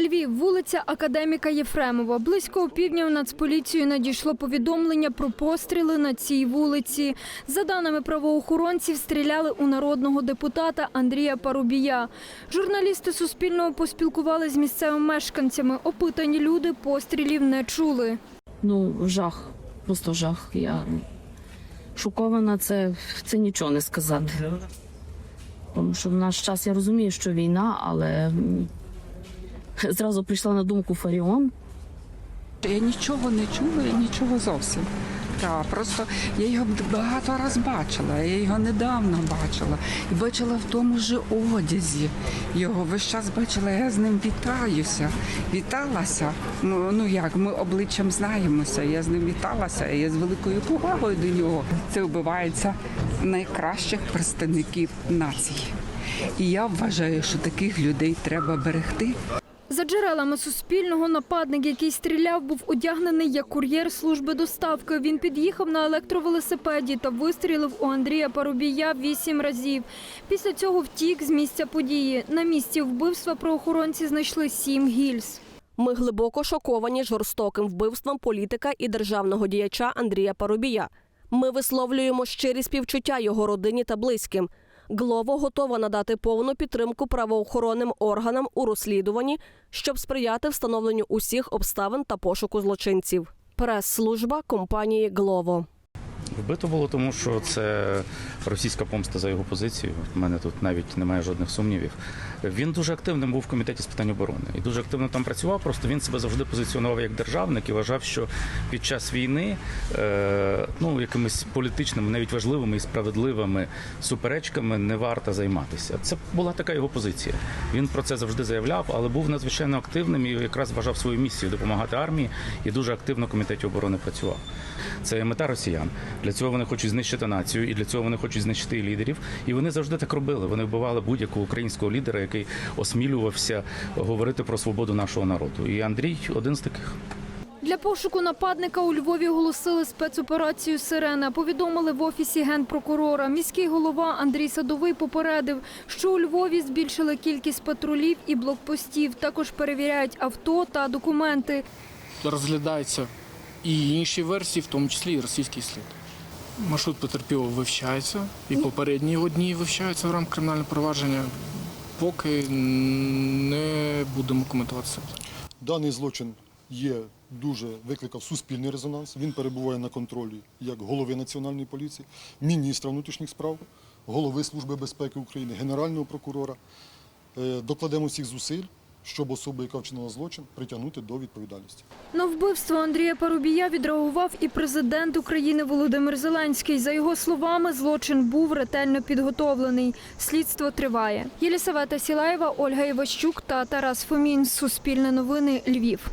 Львів, вулиця Академіка Єфремова. Близько опівдня у Нацполіцію надійшло повідомлення про постріли на цій вулиці. За даними правоохоронців, стріляли у народного депутата Андрія Парубія. Журналісти Суспільного поспілкували з місцевими мешканцями. Опитані люди пострілів не чули. Ну, жах, просто жах. Я шокована, це, це нічого не сказати. Тому що в наш час я розумію, що війна, але зразу прийшла на думку Фаріон. Я нічого не чула і нічого зовсім. Так, просто я його багато раз бачила, я його недавно бачила. І бачила в тому ж одязі. Його весь час бачила, я з ним вітаюся. Віталася. Ну, ну як, ми обличчям знаємося. Я з ним віталася, я з великою повагою до нього. Це вбивається найкращих представників нації. І я вважаю, що таких людей треба берегти. За джерелами Суспільного, нападник, який стріляв, був одягнений як кур'єр служби доставки. Він під'їхав на електровелосипеді та вистрілив у Андрія Парубія вісім разів. Після цього втік з місця події. На місці вбивства правоохоронці знайшли сім гільз. Ми глибоко шоковані жорстоким вбивством політика і державного діяча Андрія Парубія. Ми висловлюємо щирі співчуття його родині та близьким. Глово готова надати повну підтримку правоохоронним органам у розслідуванні, щоб сприяти встановленню усіх обставин та пошуку злочинців. Прес-служба компанії Глово. Вбито було тому, що це російська помста за його позицію. У мене тут навіть немає жодних сумнівів. Він дуже активним був в комітеті з питань оборони і дуже активно там працював. Просто він себе завжди позиціонував як державник і вважав, що під час війни е, ну якимись політичними, навіть важливими і справедливими суперечками не варто займатися. Це була така його позиція. Він про це завжди заявляв, але був надзвичайно активним і якраз вважав свою місію допомагати армії і дуже активно в комітеті оборони працював. Це мета росіян. Для цього вони хочуть знищити націю, і для цього вони хочуть знищити і лідерів. І вони завжди так робили. Вони вбивали будь-якого українського лідера, який осмілювався говорити про свободу нашого народу. І Андрій один з таких. Для пошуку нападника у Львові оголосили спецоперацію Сирена. Повідомили в офісі генпрокурора. Міський голова Андрій Садовий попередив, що у Львові збільшили кількість патрулів і блокпостів. Також перевіряють авто та документи. розглядаються і інші версії, в тому числі і російський слід. Маршрут потерпілого вивчається, і попередні його дні вивчаються в рамках кримінального провадження. Поки не будемо коментувати це. Даний злочин є дуже викликав суспільний резонанс. Він перебуває на контролі як голови національної поліції, міністра внутрішніх справ, голови Служби безпеки України, генерального прокурора. Е, Докладемо всіх зусиль, щоб особу, яка вчинила злочин, притягнути до відповідальності. На вбивство Андрія Парубія відреагував і президент України Володимир Зеленський. За його словами, злочин був ретельно підготовлений. Слідство триває. Єлісавета Сілаєва, Ольга Іващук та Тарас Фомін. Суспільне новини. Львів.